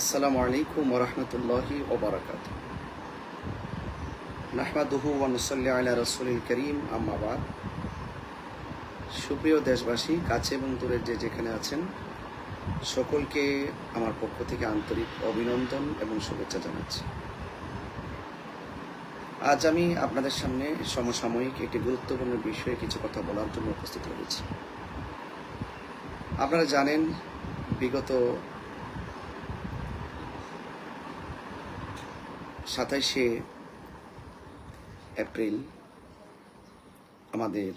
আসসালামু আলাইকুম ওরহমতুল্লাহি ওবরাকাত নাহমাদুহু ওয়ানুসাল্লি আলা রসুলিল করিম আম্মাবাদ সুপ্রিয় দেশবাসী, কাছে এবং দূরের যে যেখানে আছেন, সকলকে আমার পক্ষ থেকে আন্তরিক অভিনন্দন এবং শুভেচ্ছা জানাচ্ছি। আজ আমি আপনাদের সামনে সমসাময়িক একটি গুরুত্বপূর্ণ বিষয়ে কিছু কথা বলার জন্য উপস্থিত হয়েছি। আপনারা জানেন, বিগত সাতাইশে এপ্রিল আমাদের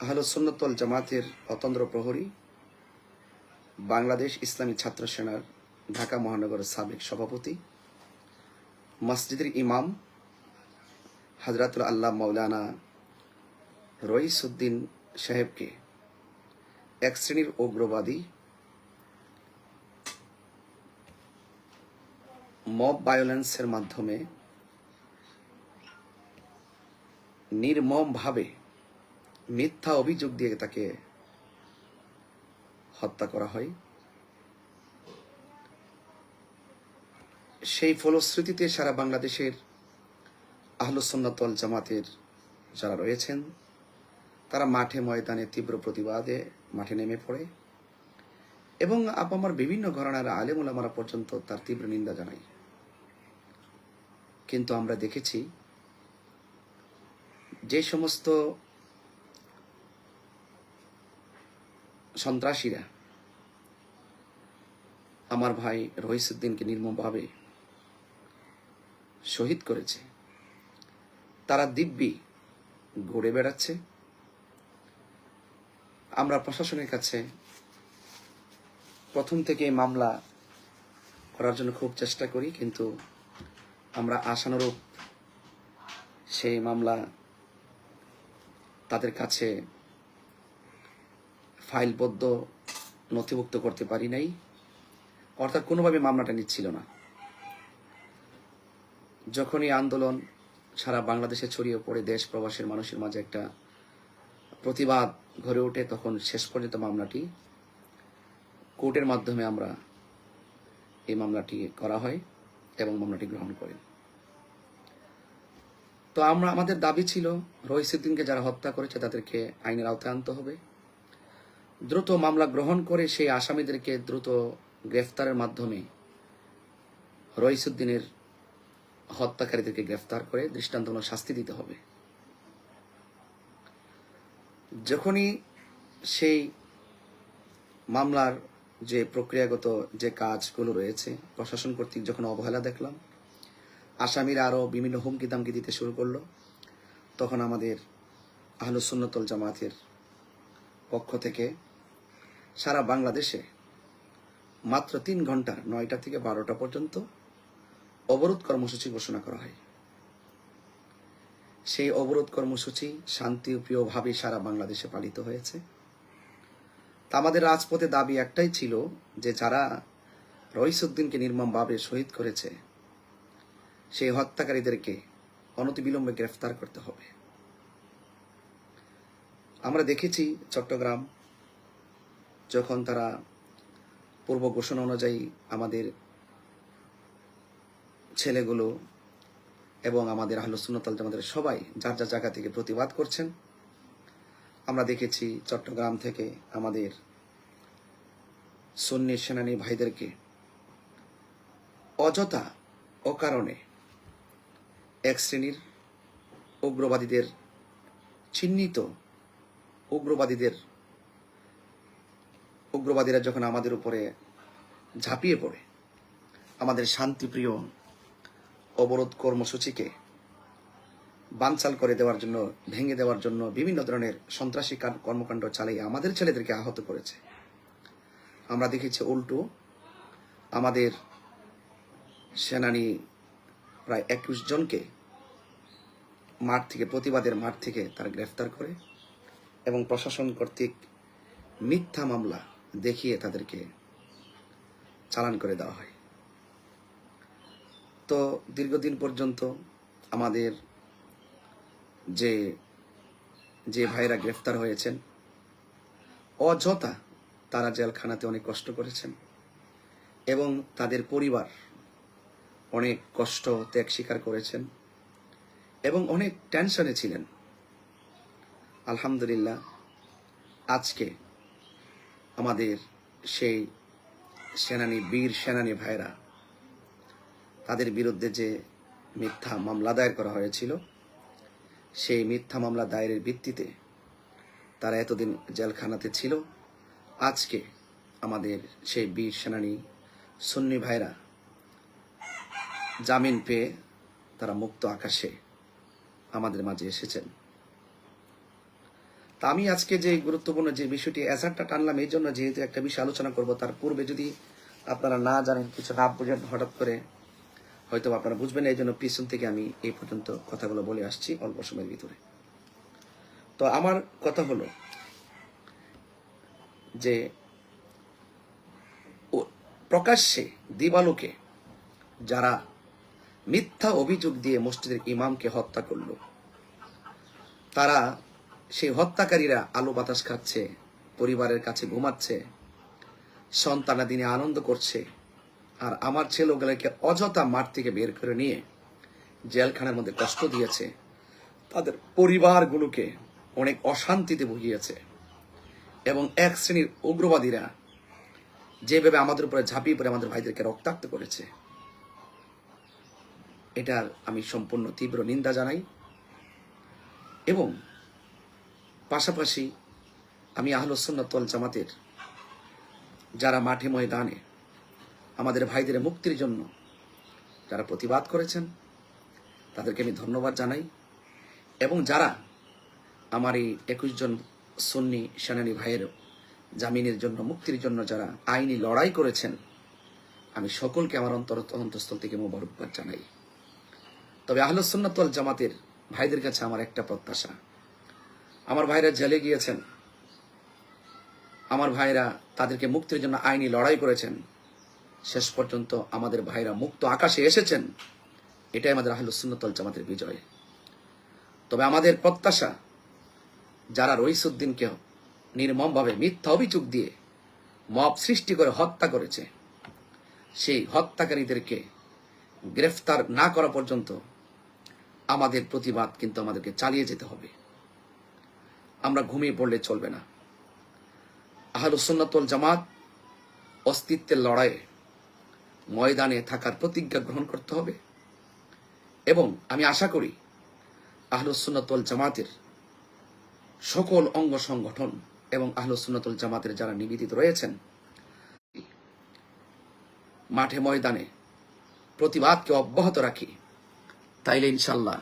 আহলসন্নতল জামাতের অতন্দ্র প্রহরী, বাংলাদেশ ইসলামী ছাত্র সেনার ঢাকা মহানগরের সাবেক সভাপতি, মসজিদের ইমাম হজরতুল আল্লাহ মৌলানা রইসুদ্দিন সাহেবকে, এক শ্রেণির উগ্রবাদী মব ভায়োলেন্সের মাধ্যমে নির্মমভাবে মিথ্যা অভিযোগ দিয়ে তাকে হত্যা করা হয়। সেই ফলশ্রুতিতে সারা বাংলাদেশের আহলুসন্নাতল জামাতের যারা রয়েছেন, তারা মাঠে ময়দানে তীব্র প্রতিবাদে মাঠে নেমে পড়ে এবং আপামার বিভিন্ন ঘরানার আলেমুলামারা পর্যন্ত তার তীব্র নিন্দা জানায়। কিন্তু আমরা দেখেছি যে সমস্ত সন্ত্রাসীরা আমার ভাই রহিসুদ্দিনকে নির্মমভাবে শহীদ করেছে, তারা দিব্যি ঘুরে বেড়াচ্ছে। আমরা প্রশাসনের কাছে প্রথম থেকে মামলা করার জন্য খুব চেষ্টা করি, কিন্তু আমরা আশানুরূপ সেই মামলা তাদের কাছে ফাইলবদ্ধ, নথিভুক্ত করতে পারি নাই। অর্থাৎ কোনোভাবে মামলাটা নিচ্ছিল না। যখনই আন্দোলন সারা বাংলাদেশে ছড়িয়ে পড়ে, দেশ প্রবাসের মানুষের মাঝে একটা প্রতিবাদ গড়ে ওঠে, তখন শেষ পর্যন্ত মামলাটি কোর্টের মাধ্যমে আমরা এই মামলাটি করা হয়। এবং মামলাটি গ্রহণ করেন। তো আমরা, আমাদের দাবি ছিল রহিসুদ্দিনকে যারা হত্যা করেছে তাদেরকে আইনের আওতায় আনতে হবে। দ্রুত মামলা গ্রহণ করে সেই আসামিদেরকে দ্রুত গ্রেফতারের মাধ্যমে রহিসুদ্দিনের হত্যাকারীদেরকে গ্রেফতার করে দৃষ্টান্তমূলক শাস্তি দিতে হবে। যখনই সেই মামলার যে প্রক্রিয়াগত যে কাজগুলো রয়েছে, প্রশাসন কর্তৃক যখন অবহেলা দেখলাম, আসামিরা আরও বিভিন্ন হুমকি দামকি দিতে শুরু করল। তখন আমাদের আহলুসুন্নতল জামাতের পক্ষ থেকে সারা বাংলাদেশে মাত্র তিন ঘণ্টা নয়টা থেকে বারোটা পর্যন্ত অবরোধ কর্মসূচি ঘোষণা করা হয়। সেই অবরোধ কর্মসূচি শান্তিপ্রিয়ভাবে সারা বাংলাদেশে পালিত হয়েছে। তা আমাদের রাজপথে দাবি একটাই ছিল যে যারা রইসুদ্দিনকে নির্মমভাবে শহীদ করেছে, সেই হত্যাকারীদেরকে অনতিবিলম্বে গ্রেফতার করতে হবে। আমরা দেখেছি চট্টগ্রাম, যখন তারা পূর্ব ঘোষণা অনুযায়ী আমাদের ছেলেগুলো এবং আমাদের আহলুসুন্নতাল আমাদের সবাই যার যার জায়গা থেকে প্রতিবাদ করছেন আমরা দেখেছি চট্টগ্রাম থেকে আমাদের সন্নি সেনানী ভাইদেরকে অযথা অকারণে এক শ্রেণির উগ্রবাদীদের, চিহ্নিত উগ্রবাদীদের, উগ্রবাদীরা যখন আমাদের উপরে ঝাঁপিয়ে পড়ে, আমাদের শান্তিপ্রিয় অবরোধ কর্মসূচিকে বানচাল করে দেওয়ার জন্য, ভেঙে দেওয়ার জন্য বিভিন্ন ধরনের সন্ত্রাসী কার- কর্মকাণ্ড চালিয়ে আমাদের ছেলেদেরকে আহত করেছে। আমরা দেখেছি উল্টো, আমাদের সেনানি প্রায় একুশ জনকে মাঠ থেকে, প্রতিবাদের মাঠ থেকে তারা গ্রেফতার করে এবং প্রশাসন কর্তৃক মিথ্যা মামলা দেখিয়ে তাদেরকে চালান করে দেওয়া হয়। তো দীর্ঘদিন পর্যন্ত আমাদের যে যে ভাইরা গ্রেফতার হয়েছেন, অযথা তারা জেলখানাতে অনেক কষ্ট করেছেন এবং তাদের পরিবার অনেক কষ্ট, ত্যাগ স্বীকার করেছেন এবং অনেক টেনশনে ছিলেন। আলহামদুলিল্লাহ, আজকে আমাদের সেই সেনানী, বীর সেনানী ভাইরা তাদের বিরুদ্ধে যে মিথ্যা মামলা দায়ের করা হয়েছিল সেই মিথ্যা মামলা দায়েরের ভিত্তিতে। তারা এতদিন জেলখানাতে ছিল। আজকে আমাদের সেই বীর সেনানী সুন্নি ভাইরা জামিন পেয়ে তারা মুক্ত আকাশে আমাদের মাঝে এসেছেন। তা আমি আজকে যে গুরুত্বপূর্ণ যে বিষয়টি অ্যাসারটা টানলাম, এই জন্য যেহেতু একটা বিষয় আলোচনা করব, তার পূর্বে যদি আপনারা না জানেন, কিছু না বুঝেন, হঠাৎ করে হয়তো আপনারা বুঝবেন এই জন্য পিছন থেকে আমি এই পর্যন্ত কথাগুলো বলে আসছি অল্প সময়ের ভিতরে। তো আমার কথা হলো যে প্রকাশ্যে দিবালোকে যারা মিথ্যা অভিযোগ দিয়ে মসজিদের ইমামকে হত্যা করল, তারা সেই হত্যাকারীরা আলো বাতাস খাচ্ছে, পরিবারের কাছে ঘুমাচ্ছে সন্তানা দিনে আনন্দ করছে আর আমার ছেলেগুলোকে অযথা মাঠ থেকে বের করে নিয়ে জেলখানার মধ্যে কষ্ট দিয়েছে। তাদের পরিবারগুলোকে অনেক অশান্তিতে ভুগিয়েছে। এবং এক শ্রেণির উগ্রবাদীরা যেভাবে আমাদের উপরে ঝাঁপিয়ে পড়ে আমাদের ভাইদেরকে রক্তাক্ত করেছে, এটার আমি সম্পূর্ণ তীব্র নিন্দা জানাই। এবং পাশাপাশি আমি আহলসন্নতল জামাতের যারা মাঠে ময়দানে আমাদের ভাইদের মুক্তির জন্য। যারা প্রতিবাদ করেছেন, তাদেরকে আমি ধন্যবাদ জানাই। এবং যারা আমার এই একুশ জন সন্নি সেনানী ভাইয়ের জামিনের জন্য, মুক্তির জন্য যারা আইনি লড়াই করেছেন, আমি সকলকে আমার অন্তর, অন্তঃস্থল থেকে মোবারকবাদ জানাই। তবে আহলসন্নতল জামাতের ভাইদের কাছে আমার একটা প্রত্যাশা। আমার ভাইরা জেলে গিয়েছেন। আমার ভাইরা তাদেরকে মুক্তির জন্য আইনি লড়াই করেছেন। শেষ পর্যন্ত আমাদের ভাইরা মুক্ত আকাশে এসেছেন, এটাই আমাদের আহলুসুন্নতল জামাতের বিজয়। তবে আমাদের প্রত্যাশা, যারা রইসুদ্দিনকে নির্মমভাবে মিথ্যা অভিযোগ দিয়ে মব সৃষ্টি করে হত্যা করেছে, সেই হত্যাকারীদেরকে গ্রেফতার না করা পর্যন্ত আমাদের প্রতিবাদ কিন্তু আমাদেরকে চালিয়ে যেতে হবে। আমরা ঘুমিয়ে পড়লে চলবে না। আহলুসুন্নাতুল জামাত অস্তিত্বের লড়াইয়ে ময়দানে থাকার প্রতিজ্ঞা গ্রহণ করতে হবে। এবং আমি আশা করি আহলুসুন্নাতুল জামাতের সকল অঙ্গ সংগঠন এবং আহলুসুন্নাতুল জামাতের যারা নিবেদিত রয়েছেন, মাঠে ময়দানে প্রতিবাদকে অব্যাহত রাখি। তাইলে ইনশাল্লাহ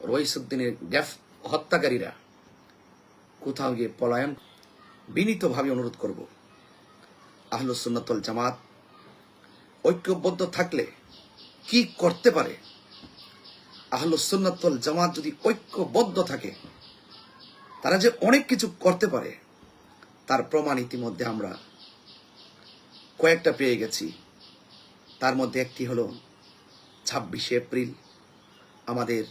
রইসুদ্দিনের গ্যাফ হত্যাকারীরা কোথাও গিয়ে পলায়ন বিনীতভাবে অনুরোধ করব। আহলুসুন্নতল জামাত ঐক্যবদ্ধ থাকলে কি করতে পারে? আহলুসুন্নতল জামাত যদি ঐক্যবদ্ধ থাকে, তারা যে অনেক কিছু করতে পারে, তার প্রমাণ ইতিমধ্যে আমরা কয়েকটা পেয়ে গেছি। তার মধ্যে একটি হলো ছাব্বিশে এপ্রিল, আমাদের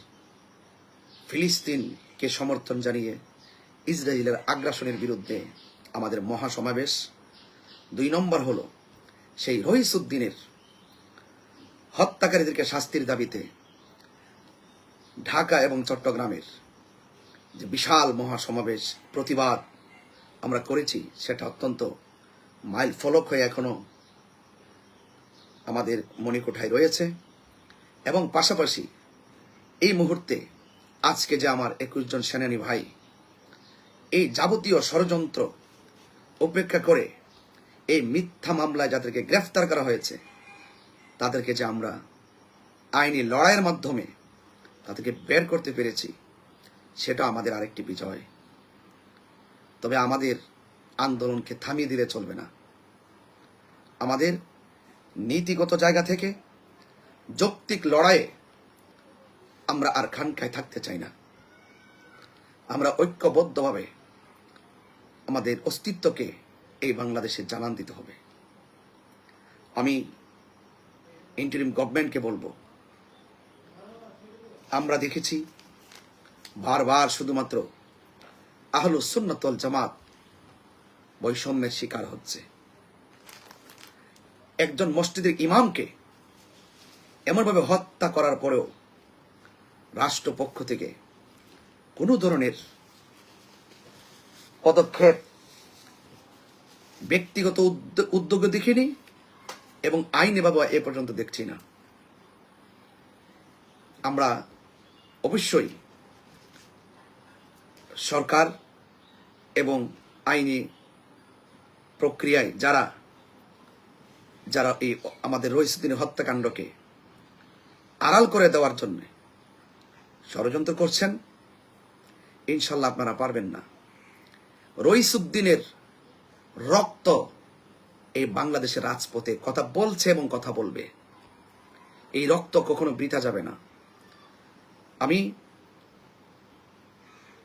ফিলিস্তিনকে সমর্থন জানিয়ে ইসরায়েলের আগ্রাসনের বিরুদ্ধে আমাদের মহাসমাবেশ। দুই নম্বর হলো সেই রহিসুদ্দিনের হত্যাকারীদেরকে শাস্তির দাবিতে ঢাকা এবং চট্টগ্রামের যে বিশাল মহাসমাবেশ প্রতিবাদ আমরা করেছি, সেটা অত্যন্ত মাইল ফলক হয়ে এখনও আমাদের মণিকোঠায় রয়েছে। এবং পাশাপাশি এই মুহূর্তে আজকে যে আমার একুশ জন সেনানী ভাই এই যাবতীয় ষড়যন্ত্র উপেক্ষা করে এই মিথ্যা মামলায় যাদেরকে গ্রেফতার করা হয়েছে, তাদেরকে যে আমরা আইনি লড়াইয়ের মাধ্যমে তাদেরকে বের করতে পেরেছি, সেটা আমাদের আরেকটি বিজয়। তবে আমাদের আন্দোলনকে থামিয়ে দিলে চলবে না। আমাদের নীতিগত জায়গা থেকে যৌক্তিক লড়াইয়ে আমরা আর খানকায় থাকতে চাই না। আমরা ঐক্যবদ্ধভাবে আমাদের অস্তিত্বকে এই বাংলাদেশে জানান দিতে হবে। আমি ইন্টারিম গভর্নমেন্টকে বলব, আমরা দেখেছি বারবার শুধুমাত্র আহলু সুন্নতল জামাত বৈষম্যের শিকার হচ্ছে। একজন মসজিদের ইমামকে এমনভাবে হত্যা করার পরেও রাষ্ট্রপক্ষ থেকে কোনো ধরনের পদক্ষেপ ব্যক্তিগত উদ্য- উদ্যোগে দেখিনি এবং আইনে বাবা এ পর্যন্ত দেখছি না। আমরা অবশ্যই সরকার এবং আইনি প্রক্রিয়ায় যারা যারা এই আমাদের রইসুদ্দিনের হত্যাকাণ্ডকে আড়াল করে দেওয়ার জন্য ষড়যন্ত্র করছেন, ইনশাল্লাহ আপনারা পারবেন না। রইসুদ্দিনের রক্ত এই বাংলাদেশের রাজপথে কথা বলছে এবং কথা বলবে। এই রক্ত কখনো বৃথা যাবে না। আমি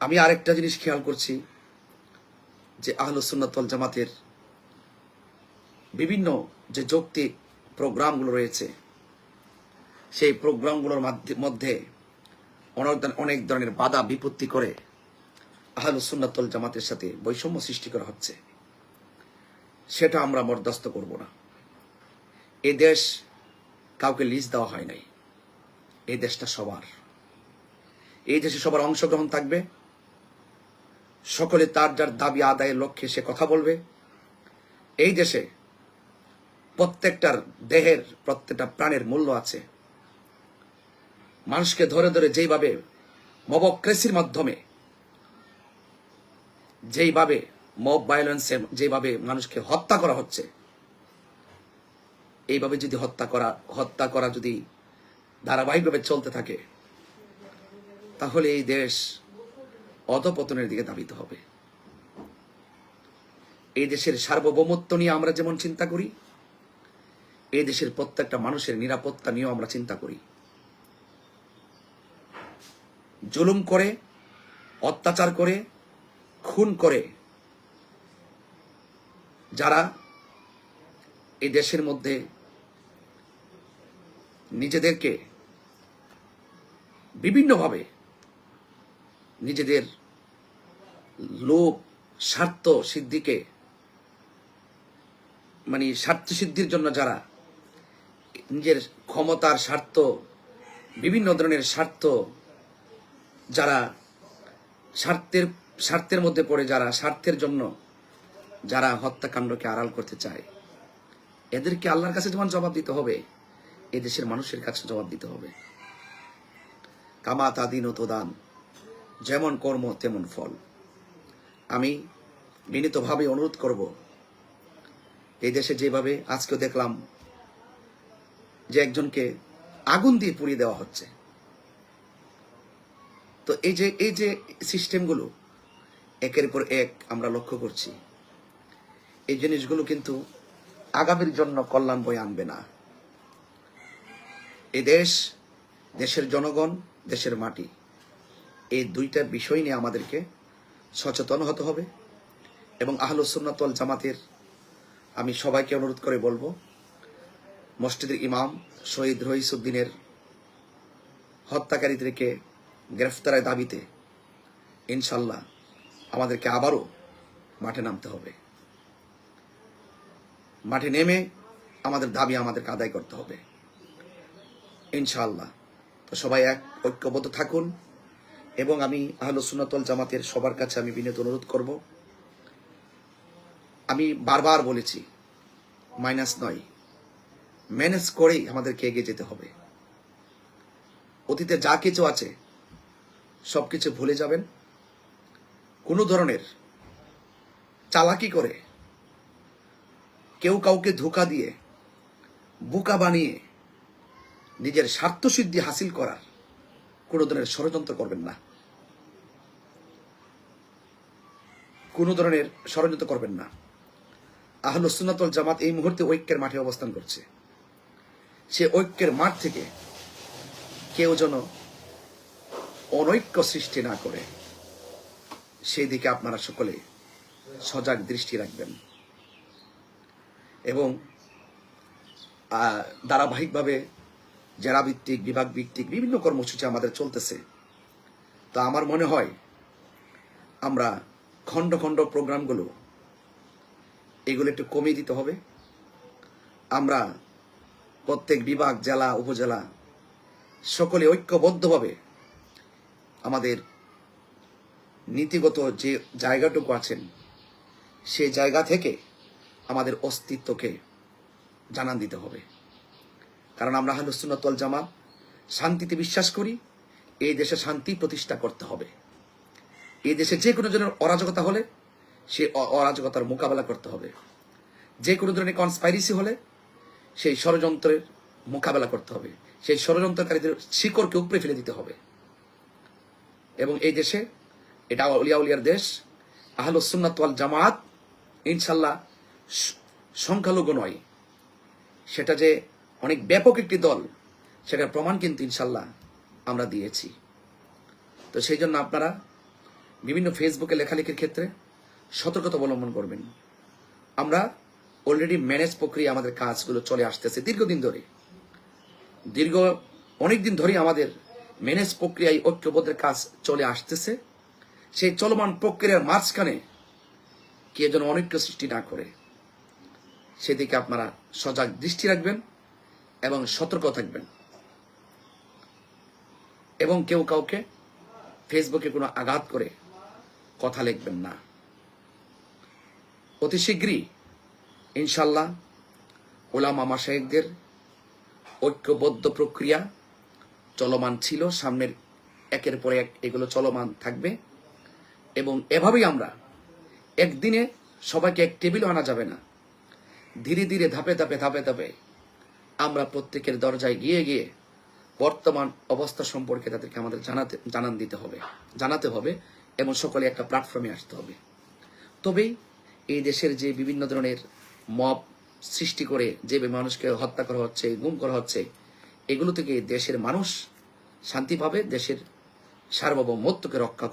আমি আরেকটা জিনিস খেয়াল করছি যে আহলুসুন্নতল জামাতের বিভিন্ন যে যৌক্তিক প্রোগ্রামগুলো রয়েছে, সেই প্রোগ্রামগুলোর মাধ্যে- অনেক ধরনের বাধা বিপত্তি করে আহলুসুন্নতল জামাতের সাথে বৈষম্য সৃষ্টি করা হচ্ছে। সেটা আমরা বরদাস্ত করব না। এ দেশ কাউকে লিজ দেওয়া হয় নাই। এই দেশটা সবার। এই দেশে সবার অংশগ্রহণ থাকবে। সকলে তার যার দাবি আদায়ের লক্ষ্যে সে কথা বলবে। এই দেশে প্রত্যেকটার দেহের, প্রত্যেকটা প্রাণের মূল্য আছে। মানুষকে ধরে ধরে যেইভাবে মবক্রেসির মাধ্যমে, যেইভাবে মব ভায়োলেন্সে যেভাবে মানুষকে হত্যা করা হচ্ছে, এইভাবে যদি হত্যা করা হত্যা করা যদি ধারাবাহিকভাবে চলতে থাকে, তাহলে এই দেশ অধপতনের দিকে ধাবিত হবে। এই দেশের সার্বভৌমত্ব নিয়ে আমরা যেমন চিন্তা করি, এই দেশের প্রত্যেকটা মানুষের নিরাপত্তা নিয়েও আমরা চিন্তা করি। জুলুম করে, অত্যাচার করে, খুন করে যারা এই দেশের মধ্যে নিজেদেরকে বিভিন্নভাবে নিজেদের লোভ, স্বার্থ সিদ্ধিকে মানে স্বার্থ সিদ্ধির জন্য যারা নিজের ক্ষমতার স্বার্থ, বিভিন্ন ধরনের স্বার্থ যারা স্বার্থের স্বার্থের মধ্যে পড়ে, যারা স্বার্থের জন্য যারা হত্যাকাণ্ডকে আড়াল করতে চায়, এদেরকে আল্লাহর কাছে যেমন জবাব দিতে হবে, এদেশের মানুষের কাছে জবাব দিতে হবে। কামা তাদিন ও দান যেমন কর্ম তেমন ফল। আমি বিনীতভাবে অনুরোধ করব, এই দেশে যেভাবে আজকেও দেখলাম যে একজনকে আগুন দিয়ে পুড়িয়ে দেওয়া হচ্ছে। তো এই যে এই যে সিস্টেমগুলো একের পর এক আমরা লক্ষ্য করছি। এই জিনিসগুলো কিন্তু আগামীর জন্য কল্যাণ বয়ে আনবে না। এই দেশ, দেশের জনগণ, দেশের মাটি, এই দুইটা বিষয় নিয়ে আমাদেরকে সচেতন হতে হবে এবং আহলুসুন্নাতল জামাতের আমি সবাইকে অনুরোধ করে বলব, মসজিদের ইমাম শহীদ রহিসুদ্দিনের হত্যাকারীদেরকে গ্রেফতারের দাবিতে ইনশাল্লাহ আমাদেরকে আবারও মাঠে নামতে হবে। মাঠে নেমে আমাদের দাবি আমাদেরকে আদায় করতে হবে। ইনশাআল্লাহ। তো সবাই এক, ঐক্যবদ্ধ থাকুন এবং আমি আহলো সুন্নতল জামাতের সবার কাছে আমি বিনীত অনুরোধ করব। আমি বারবার বলেছি মাইনাস নয় ম্যানেজ করেই আমাদেরকে এগিয়ে যেতে হবে। অতীতে যা কিছু আছে সব কিছু ভুলে যাবেন। কোনো ধরনের চালাকি করে কেউ কাউকে ধোকা দিয়ে, বোকা বানিয়ে নিজের স্বার্থসিদ্ধি হাসিল করার কোনো ধরনের ষড়যন্ত্র করবেন না। কোনো ধরনের ষড়যন্ত্র করবেন না। আহলুসুন্নাতল জামাত এই মুহূর্তে ঐক্যের মাঠে অবস্থান করছে। সে ঐক্যের মাঠ থেকে কেউ যেন অনৈক্য সৃষ্টি না করে, সেই দিকে আপনারা সকলে সজাগ দৃষ্টি রাখবেন। এবং ধারাবাহিকভাবে জেলা ভিত্তিক বিভাগ ভিত্তিক বিভিন্ন কর্মসূচি আমাদের চলতেছে। তো আমার মনে হয় আমরা খণ্ড খণ্ড প্রোগ্রামগুলো, এগুলো একটু কমিয়ে দিতে হবে। আমরা প্রত্যেক বিভাগ, জেলা, উপজেলা সকলে ঐক্যবদ্ধভাবে আমাদের নীতিগত যে জায়গাটুকু আছেন সেই জায়গা থেকে আমাদের অস্তিত্বকে জানান দিতে হবে। কারণ আমরা হালুসুন্নতল জামাত, শান্তিতে বিশ্বাস করি, এই দেশে শান্তি প্রতিষ্ঠা করতে হবে। এই দেশে যে কোনো ধরনের অরাজকতা হলে সে অরাজকতার মোকাবেলা করতে হবে। যে কোনো ধরনের কনস্পাইরেসি হলে সেই ষড়যন্ত্রের মোকাবেলা করতে হবে। সেই ষড়যন্ত্রকারীদের শিকড়কে উপরে ফেলে দিতে হবে। এবং এই দেশে এটা উলিয়া উলিয়ার দেশ আহলুসুন্নাত ওয়াল জামাত, ইনশাল্লাহ সংখ্যালঘু নয়। সেটা যে অনেক ব্যাপক একটি দল, সেটার প্রমাণ কিন্তু ইনশাল্লাহ আমরা দিয়েছি। তো সেই জন্য আপনারা বিভিন্ন ফেসবুকে লেখালেখির ক্ষেত্রে সতর্কতা অবলম্বন করবেন। আমরা অলরেডি ম্যানেজ প্রক্রিয়া আমাদের কাজগুলো চলে আসতেছে দীর্ঘদিন ধরে। দীর্ঘ অনেক দিন ধরেই আমাদের ম্যানেজ প্রক্রিয়ায় ঐক্যবদ্ধের কাজ চলে আসতেছে। সেই চলমান প্রক্রিয়ার মাঝখানে কে যেন অনৈক্য সৃষ্টি না করে। সেদিকে আপনারা সজাগ দৃষ্টি রাখবেন এবং সতর্ক থাকবেন। এবং কেউ কাউকে ফেসবুকে কোনো আঘাত করে কথা লিখবেন না। অতি শীঘ্রই ইনশাল্লাহ ওলামা মাসায়েকদের ঐক্যবদ্ধ প্রক্রিয়া চলমান ছিল, সামনের একের পর এক এগুলো চলমান থাকবে। এবং এভাবেই আমরা একদিনে সবাইকে এক টেবিলও আনা যাবে না। ধীরে ধীরে ধাপে ধাপে ধাপে ধাপে আমরা প্রত্যেকের দরজায় গিয়ে গিয়ে বর্তমান অবস্থা সম্পর্কে তাদেরকে আমাদের জানাতে, জানান দিতে হবে, জানাতে হবে এবং সকলে একটা প্ল্যাটফর্মে আসতে হবে। তবেই এই দেশের যে বিভিন্ন ধরনের মব সৃষ্টি করে, যে মানুষকে হত্যা করা হচ্ছে, গুম করা হচ্ছে, এগুলো থেকে দেশের মানুষ শান্তি পাবে, দেশের সার্বভৌমত্বকে রক্ষা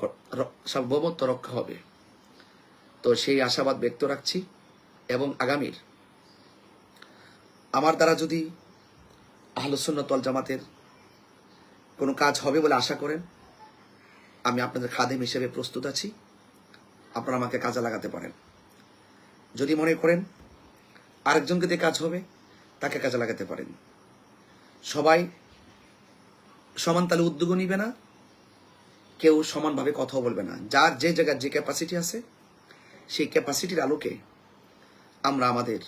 সার্বভৌমত্ব রক্ষা হবে। তো সেই আশাবাদ ব্যক্ত রাখছি এবং আগামীর আমার দ্বারা যদি আহলুসুন্নতল জামাতের কোনো কাজ হবে বলে আশা করেন, আমি আপনাদের খাদেম হিসেবে প্রস্তুত আছি। আপনারা আমাকে কাজে লাগাতে পারেন। যদি মনে করেন আরেকজনকে দিয়ে কাজ হবে, তাকে কাজে লাগাতে পারেন। সবাই সমান তালে উদ্যোগও নিবে না, কেউ সমানভাবে কথাও বলবে না। যার যে জায়গার যে ক্যাপাসিটি আছে, সেই ক্যাপাসিটির আলোকে আমরা আমাদের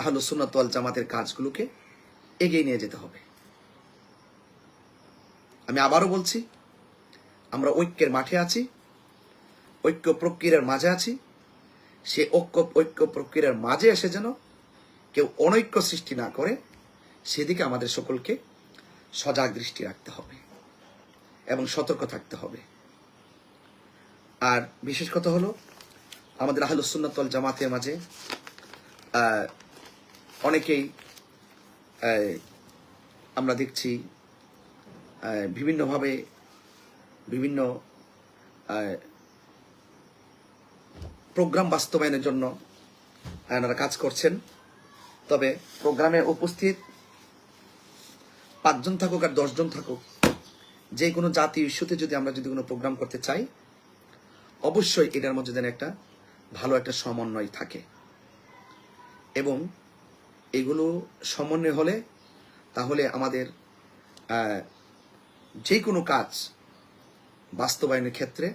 আহলুসুন্নাত ওয়াল জামাতের কাজগুলোকে এগিয়ে নিয়ে যেতে হবে। আমি আবারও বলছি, আমরা ঐক্যের মাঠে আছি, ঐক্য প্রক্রিয়ার মাঝে আছি। সে ঐক্য ঐক্য প্রক্রিয়ার মাঝে এসে যেন কেউ অনৈক্য সৃষ্টি না করে, সেদিকে আমাদের সকলকে সজাগ দৃষ্টি রাখতে হবে এবং সতর্ক থাকতে হবে। আর বিশেষ কথা হলো, আমাদের আহলুসুন্নতল জামাতের মাঝে অনেকেই আমরা দেখছি বিভিন্নভাবে বিভিন্ন প্রোগ্রাম বাস্তবায়নের জন্য এনারা কাজ করছেন। তবে প্রোগ্রামে উপস্থিত পাঁচজন থাকুক আর দশজন থাকুক, যে কোনো জাতীয় ইস্যুতে যদি আমরা যদি কোনো প্রোগ্রাম করতে চাই, অবশ্যই এটার মধ্যে যেন একটা ভালো একটা সমন্বয় থাকে। এবং এগুলো সমন্বয় হলে তাহলে আমাদের যে কোনো কাজ বাস্তবায়নের ক্ষেত্রে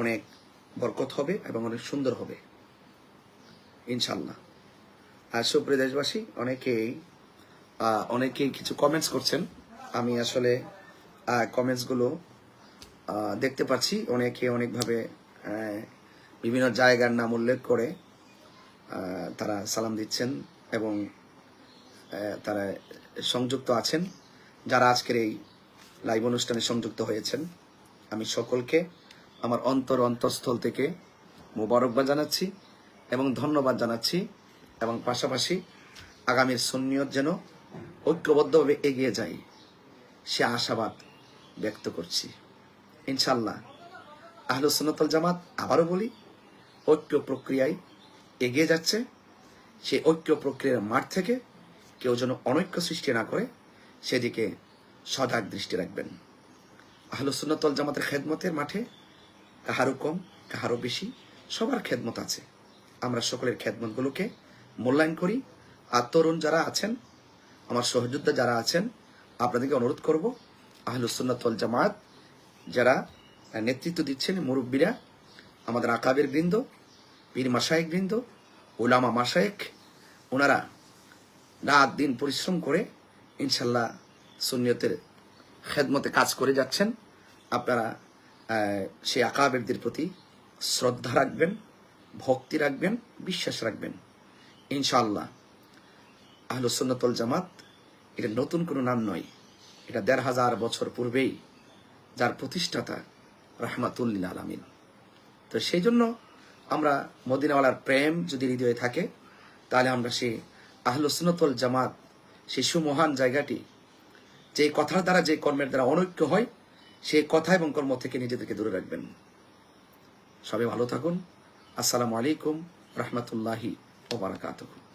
অনেক বরকত হবে এবং অনেক সুন্দর হবে। ইনশাল্লাহ আর সুপ্রিয় দেশবাসী, অনেকেই অনেকেই কিছু কমেন্টস করছেন। আমি আসলে কমেন্টসগুলো দেখতে পাচ্ছি। অনেকে অনেকভাবে বিভিন্ন জায়গার নাম উল্লেখ করে তারা সালাম দিচ্ছেন। এবং তারা সংযুক্ত আছেন, যারা আজকের এই লাইভ অনুষ্ঠানে সংযুক্ত হয়েছেন। আমি সকলকে আমার অন্তর অন্তঃস্থল থেকে মোবারকবাদ জানাচ্ছি এবং ধন্যবাদ জানাচ্ছি এবং পাশাপাশি আগামীর সুন্নিয়ত যেন ঐক্যবদ্ধভাবে এগিয়ে যায়, সে আশাবাদ ব্যক্ত করছি। ইনশাল্লাহ আহলুসুন্নতল জামাত আবারও বলি, ঐক্য প্রক্রিয়ায় এগিয়ে যাচ্ছে। সেই ঐক্য প্রক্রিয়ার মাঠ থেকে কেউ যেন অনৈক্য সৃষ্টি না করে, সেদিকে সজাগ দৃষ্টি রাখবেন। আহলুসুন্নতল জামাতের খেদমতের মাঠে কাহারও কম কাহারও বেশি, সবার খেদমত আছে। আমরা সকলের খ্যাতমতগুলোকে মূল্যায়ন করি। আর তরুণ যারা আছেন, আমার সহযোদ্ধা যারা আছেন, আপনাদেরকে অনুরোধ করব আহলুসুন্নাতল জামাত যারা নেতৃত্ব দিচ্ছেন মুরব্বীরা, আমাদের আকাবের বৃন্দ, পীর মাসায়েক বৃন্দ ওলামা মাসায়েক ওনারা রাত দিন পরিশ্রম করে ইনশাল্লাহ সুন্নিয়তের খেদমতে কাজ করে যাচ্ছেন। আপনারা সেই আকাবেরদের প্রতি শ্রদ্ধা রাখবেন, ভক্তি রাখবেন, বিশ্বাস রাখবেন। ইনশাআল্লাহ আহলুসুন্নতল জামাত, এটা নতুন কোনো নাম নয়। এটা দেড় হাজার বছর পূর্বেই যার প্রতিষ্ঠাতা রাহমাতুল্লিল আলামিন। তো সেই জন্য আমরা মদিনাওয়ালার প্রেম যদি হৃদয়ে থাকে, তাহলে আমরা সেই আহলুসুন্নতল জামাত, সেই সুমহান জায়গাটি, যে কথার দ্বারা, যে কর্মের দ্বারা অনৈক্য হয়, সেই কথা এবং কর্ম থেকে নিজেদেরকে দূরে রাখবেন। সবাই ভালো থাকুন। আসসালামু আলাইকুম রহমতুল্লাহি ওবরাকাতুহু